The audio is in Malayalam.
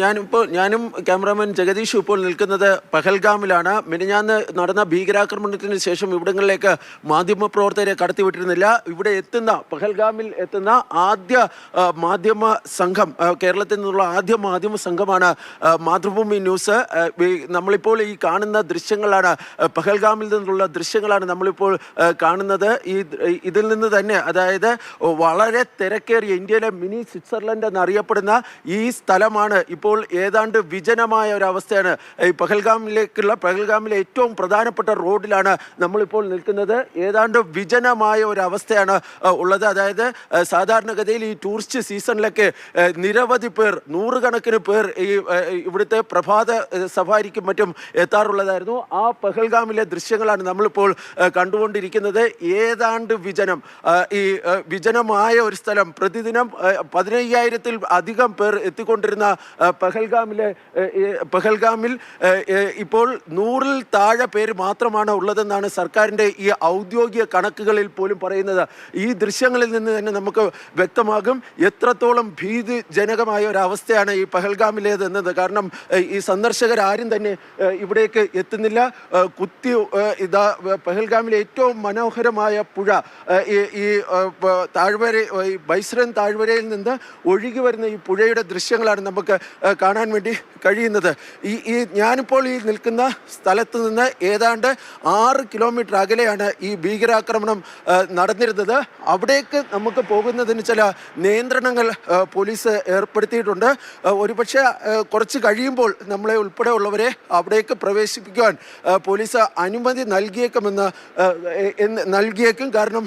ഞാനിപ്പോൾ ഞാനും ക്യാമറാമാൻ ജഗദീഷും ഇപ്പോൾ നിൽക്കുന്നത് പഹൽഗാമിലാണ്. മിനിഞ്ഞാന്ന് നടന്ന ഭീകരാക്രമണത്തിന് ശേഷം ഇവിടങ്ങളിലേക്ക് മാധ്യമ മാധ്യമപ്രവർത്തകരെ കടത്തിവിട്ടിരുന്നില്ല. ഇവിടെ എത്തുന്ന പഹൽഗാമിൽ എത്തുന്ന ആദ്യ മാധ്യമ സംഘം കേരളത്തിൽ നിന്നുള്ള ആദ്യ മാധ്യമ സംഘമാണ് മാതൃഭൂമി ന്യൂസ്. നമ്മളിപ്പോൾ ഈ കാണുന്ന ദൃശ്യങ്ങളാണ് പഹൽഗാമിൽ നിന്നുള്ള ദൃശ്യങ്ങളാണ് നമ്മളിപ്പോൾ കാണുന്നത്. ഈ ഇതിൽ നിന്ന് തന്നെ അതായത് വളരെ തിരക്കേറിയ ഇന്ത്യയിലെ മിനി സ്വിറ്റ്സർലൻഡ് എന്നറിയപ്പെടുന്ന ഈ സ്ഥലമാണ് ഇപ്പോൾ ഏതാണ്ട് വിജനമായ ഒരു അവസ്ഥയാണ് ഈ പഹൽഗാമിലേക്കുള്ള പഹൽഗാമിലെ ഏറ്റവും പ്രധാനപ്പെട്ട റോഡിലാണ് നമ്മളിപ്പോൾ നിൽക്കുന്നത്. ഏതാണ്ട് വിജനമായ ഒരു അവസ്ഥയാണ് ഉള്ളത്. അതായത് സാധാരണഗതിയിൽ ഈ ടൂറിസ്റ്റ് സീസണിലൊക്കെ നിരവധി പേർ നൂറുകണക്കിന് പേർ ഈ ഇവിടുത്തെ പ്രഭാത സഫാരിക്കും മറ്റും എത്താറുള്ളതായിരുന്നു. ആ പഹൽഗാമിലെ ദൃശ്യങ്ങളാണ് നമ്മളിപ്പോൾ കണ്ടുകൊണ്ടിരിക്കുന്നത്. ഏതാണ്ട് വിജനം ഈ വിജനമായ ഒരു സ്ഥലം. പ്രതിദിനം പതിനയ്യായിരത്തിൽ അധികം പേർ എത്തിക്കൊണ്ടിരുന്ന പഹൽഗാമിലെ പെഹൽഗാമിൽ ഇപ്പോൾ നൂറിൽ താഴെ പേര് മാത്രമാണ് ഉള്ളതെന്നാണ് സർക്കാരിന്റെ ഈ ഔദ്യോഗിക കണക്കുകളിൽ പോലും പറയുന്നത്. ഈ ദൃശ്യങ്ങളിൽ നിന്ന് തന്നെ നമുക്ക് വ്യക്തമാകും എത്രത്തോളം ഭീതിജനകമായ ഒരു അവസ്ഥയാണ് ഈ പഹൽഗാമിലേത് എന്നത് കാരണം ഈ സന്ദർശകരാരും തന്നെ ഇവിടേക്ക് എത്തുന്നില്ല. കുത്തി ഇതാ പെഹൽഗാമിലെ ഏറ്റവും മനോഹരമായ പുഴ ഈ താഴ്വര ഈ ബൈസ്രൻ താഴ്വരയിൽ നിന്ന് ഒഴുകി വരുന്ന ഈ പുഴയുടെ ദൃശ്യങ്ങളാണ് നമുക്ക് കാണാൻ വേണ്ടി കഴിയുന്നത്. ഈ ഈ ഞാനിപ്പോൾ ഈ നിൽക്കുന്ന സ്ഥലത്ത് നിന്ന് ഏതാണ്ട് ആറ് കിലോമീറ്റർ അകലെയാണ് ഈ ഭീകരാക്രമണം നടന്നിരുന്നത്. അവിടേക്ക് നമുക്ക് പോകുന്നതിന് ചില നിയന്ത്രണങ്ങൾ പോലീസ് ഏർപ്പെടുത്തിയിട്ടുണ്ട്. ഒരുപക്ഷെ കുറച്ച് കഴിയുമ്പോൾ നമ്മളെ ഉൾപ്പെടെ ഉള്ളവരെ അവിടേക്ക് പ്രവേശിപ്പിക്കുവാൻ പോലീസ് അനുമതി നൽകിയേക്കുമെന്ന് നൽകിയേക്കും. കാരണം